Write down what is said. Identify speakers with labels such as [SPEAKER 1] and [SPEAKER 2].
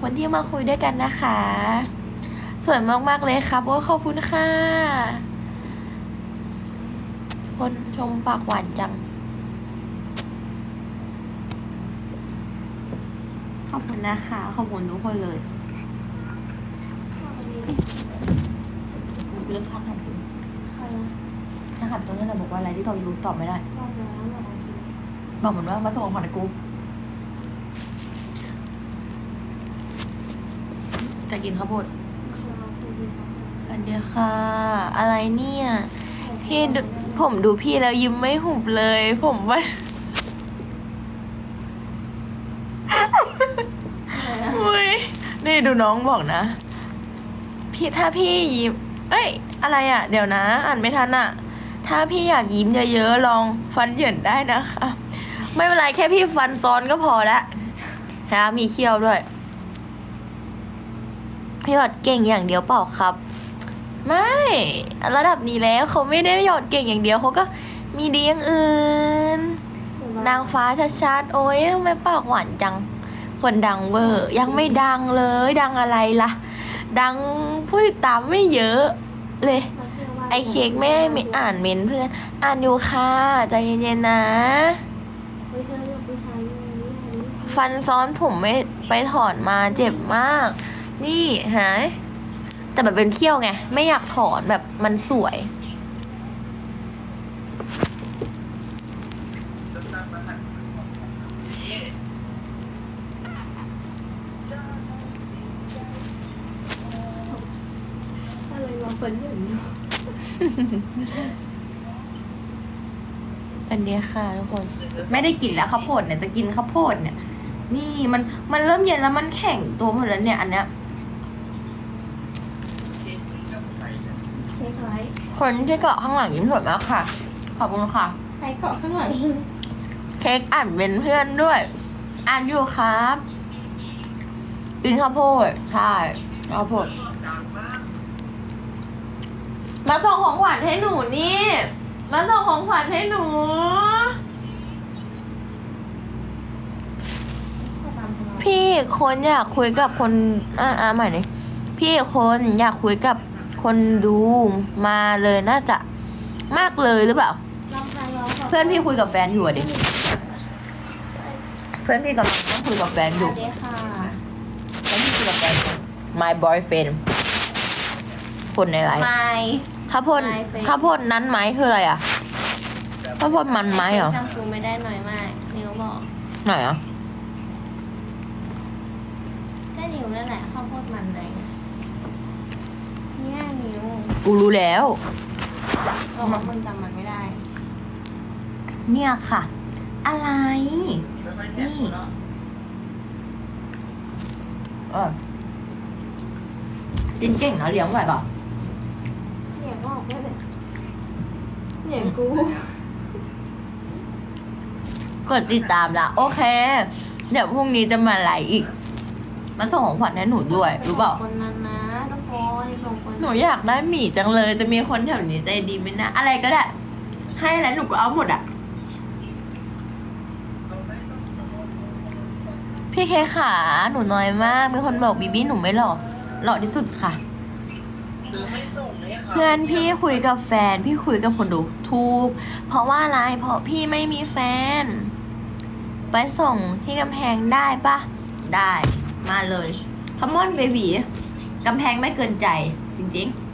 [SPEAKER 1] คุณที่มาคุยด้วยกันนะคะ สวยมากๆเลยครับโอ้ขอบคุณค่ะ คนชมปากหวานจัง ขอบคุณนะคะขอบคุณทุกคนเลยเรื่องทักถามตัวทักถามตัวนั่นแหละบอกว่าอะไรที่เรารู้ตอบไม่ได้ บอกเหมือนว่ามาส่งของขวัญให้กู จะกินข้าวโพดสวัสดีค่ะ อะไรเนี่ย พี่ดูผมดูพี่แล้วยิ้มไม่หุบเลย ผมว่าอุ้ยนี่ดูน้องบอกนะ พี่ถ้าพี่ยิ้ม เอ้ย อะไรอะ่ะ เดี๋ยวนะ อ่านไม่ทันอะ่ะ ถ้าพี่อยากยิ้มเยอะๆ ลองฟันเหยินได้นะคะ ไม่เป็นไรแค่พี่ฟันซ้อนก็พอละนะมีเขี้ยวด้วยพี่ หยอดเก่งอย่างเดียวเปล่าครับ ไม่ระดับนี้แล้วเขาไม่ได้หยอดเก่งอย่างเดียวเขาก็มีดีอย่างอื่น นางฟ้าชัดๆโอ้ยทำไมปากหวานจัง คนดังเวอร์ยังไม่ดังเลย ดังอะไรล่ะ ดังผู้ติดตามไม่เยอะเลยไอเค้กไม่ให้ไม่อ่านเมนต์เพื่อน อ่านอยู่ค่ะใจเย็นๆนะ ฟันซ้อนผมไม่ไปถอนมาเจ็บมาก นี่หายแต่แบบเป็นเขี้ยวไง ไม่อยากถอนแบบมันสวย
[SPEAKER 2] อะไรวะเฟิร์นอยู่นี่
[SPEAKER 1] อันนี้ค่ะทุกคน ไม่ได้กินแล้วข้าวโพดเนี่ยจะกินข้าวโพดเนี่ย นี่มันมันเริ่มเย็นแล้วมันแข็งตัวหมดแล้วเนี่ยอันเนี้ย
[SPEAKER 2] ค้กไร
[SPEAKER 1] คนที่เกาะข้างหลังยิ้มสวยมากค่ะ ขอบคุณค่ะ
[SPEAKER 2] ใครเกาะข้างหลัง
[SPEAKER 1] เค้กอ่านเป็นเพื่อนด้วย อ่านอยู่ครับกินข้าวโพดใช่ข้าวโพดมาส่งของขวัญให้หนูนี่ มาส่งของขวัญให้หนู พี่คนอยากคุยกับคนอ่าอ่าใหม่เลยพี่คนอยากคุยกับ คนดูมาเลยน่าจะมากเลยหรือเปล่า เพื่อนพี่คุยกับแฟนอยู่อะดิ เพื่อนพี่กำลังนั่งคุยกับแฟนอ
[SPEAKER 2] ส
[SPEAKER 1] ยู่
[SPEAKER 2] วัสดีค่ะ
[SPEAKER 1] เพื่อนพี่คุยกับแฟนอยู่ my boyfriend คนในไลน์
[SPEAKER 2] ไม่
[SPEAKER 1] ถ้าพ่น
[SPEAKER 2] My friend
[SPEAKER 1] ถ้าพ่นนั้นไหมคืออะไรอะถ้าพ่นมันไหมเหรอ
[SPEAKER 2] จำกูไม่ได้หน่อยมาก นิวบอก
[SPEAKER 1] ไหนอะ
[SPEAKER 2] ก็นิวนั่นแหละข้าวโพดมันไหน เนี่ยนิว
[SPEAKER 1] กูรู้แล้ว
[SPEAKER 2] บอกว่ามึงจำมันไม่ได้
[SPEAKER 1] เนี่ยค่ะ อะไร นี่เออกินเก่งนะเลี้ยงไหวเปล่า
[SPEAKER 2] เหนียงออกได้เลยเหนียงกู
[SPEAKER 1] กดติดตามละ โอเค เดี๋ยวพรุ่งนี้จะมาไลฟ์อีก มาส่งของขวัญให้หนูด้วย รู้เปล่า
[SPEAKER 2] คนนั้นนะทุ กคนส่งคน
[SPEAKER 1] หนูอยากได้หมี่จังเลย จะมีคนแถวนี้ใจดีไหมนะ อะไรก็ได้ ให้แล้วหนูก็เอาหมดอะ พี่เคขาหนูน้อยมาก มีคนบอกบีบี้หนูไม่หล่อหล่อที่สุดค่ะ เพื่อนพี่คุยกับแฟน พี่คุยกับคนดูถูกเพราะว่าอะไร เพราะพี่ไม่มีแฟน ไปส่งที่กำแพงได้ปะได้ มาเลยคัมมอนเบบี กำแพงไม่เกินใจ จริงๆ